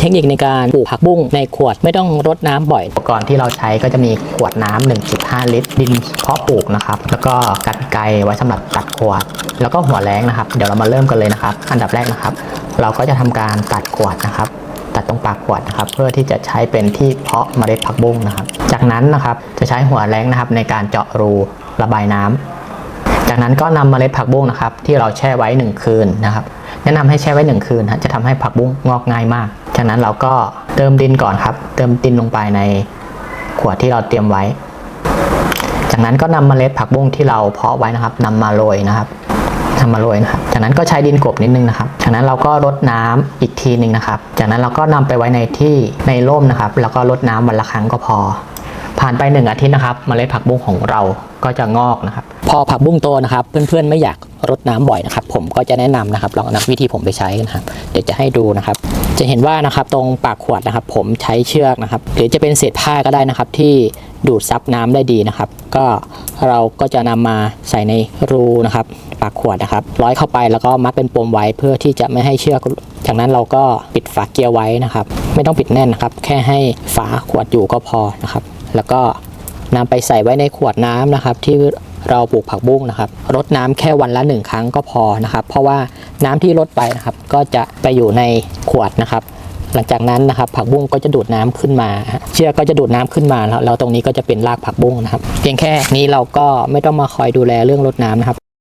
เทคนิคในการปลูกผักบุ้งในขวดไม่ต้องรดน้ำบ่อย อุปกรณ์ที่เราใช้ก็จะมีขวดน้ำ 1.5 ลิตร ดินเพาะปลูกนะครับ แล้วก็กรรไกรไว้สำหรับตัดขวด แล้วก็หัวแรงนะครับ เดี๋ยวเรามาเริ่มกันเลยนะครับ อันดับแรกนะครับ เราก็จะทำการตัดขวดนะครับ ตัดตรงปากขวดนะครับ เพื่อที่จะใช้เป็นที่เพาะเมล็ดผักบุ้งนะครับ จากนั้นนะครับจะใช้หัวแรงนะครับในการเจาะรูระบายน้ำ จากนั้นก็นำเมล็ดผักบุ้งนะครับ ที่เราแช่ไว้ 1 คืนนะครับ แนะนำให้แช่ไว้ 1 คืนนะจะทำให้ผักบุ้งงอกง่ายมาก จากนั้นเราก็เติมดินก่อนครับ เติมดินลงไปในขวดที่เราเตรียมไว้ จากนั้นก็นำเมล็ดผักบุ้งที่เราเพาะไว้นะครับนำมาโรยนะครับนำมาโรยนะครับ จากนั้นก็ใช้ดินกบนิดนึงนะครับ จากนั้นเราก็รดน้ำอีกทีหนึ่งนะครับ จากนั้นเราก็นำไปไว้ในที่ในร่มนะครับ แล้วก็รดน้ำวันละครั้งก็พอ ผ่านไปหนึ่งอาทิตย์นะครับเมล็ดผักบุ้งของเราก็จะงอกนะครับ พอผักบุ้งโตนะครับ เพื่อนๆไม่อยากรดน้ำบ่อยนะครับ ผมก็จะแนะนำนะครับลองนำวิธีผมไปใช้นะครับ เดี๋ยวจะให้ดูนะครับ จะเห็นว่านะครับตรงปากขวดนะครับ ผมใช้เชือกนะครับ หรือจะเป็นเศษผ้าก็ได้นะครับ ที่ดูดซับน้ำได้ดีนะครับ ก็เราก็จะนำมาใส่ในรูนะครับ ปากขวดนะครับ ร้อยเข้าไปแล้วก็มัดเป็นปมไว้เพื่อที่จะไม่ให้เชือก จากนั้นเราก็ปิดฝาเกียร์ไว้นะครับ ไม่ต้องปิดแน่นนะครับ แค่ให้ฝาขวดอยู่ก็พอนะครับ แล้วก็นำไปใส่ไว้ในขวดน้ำนะครับ ที่เราปลูกผักบุ้งนะครับรดน้ำแค่วันละหนึ่งครั้งก็พอนะครับ เพราะว่าน้ำที่ลดไปนะครับ ก็จะไปอยู่ในขวดนะครับ หลังจากนั้นนะครับ ผักบุ้งก็จะดูดน้ำขึ้นมา เชือกก็จะดูดน้ำขึ้นมาแล้วแล้วตรงนี้ก็จะเป็นรากผักบุ้งนะครับ เพียงแค่นี้เราก็ไม่ต้องมาคอยดูแลเรื่องรดน้ำนะครับ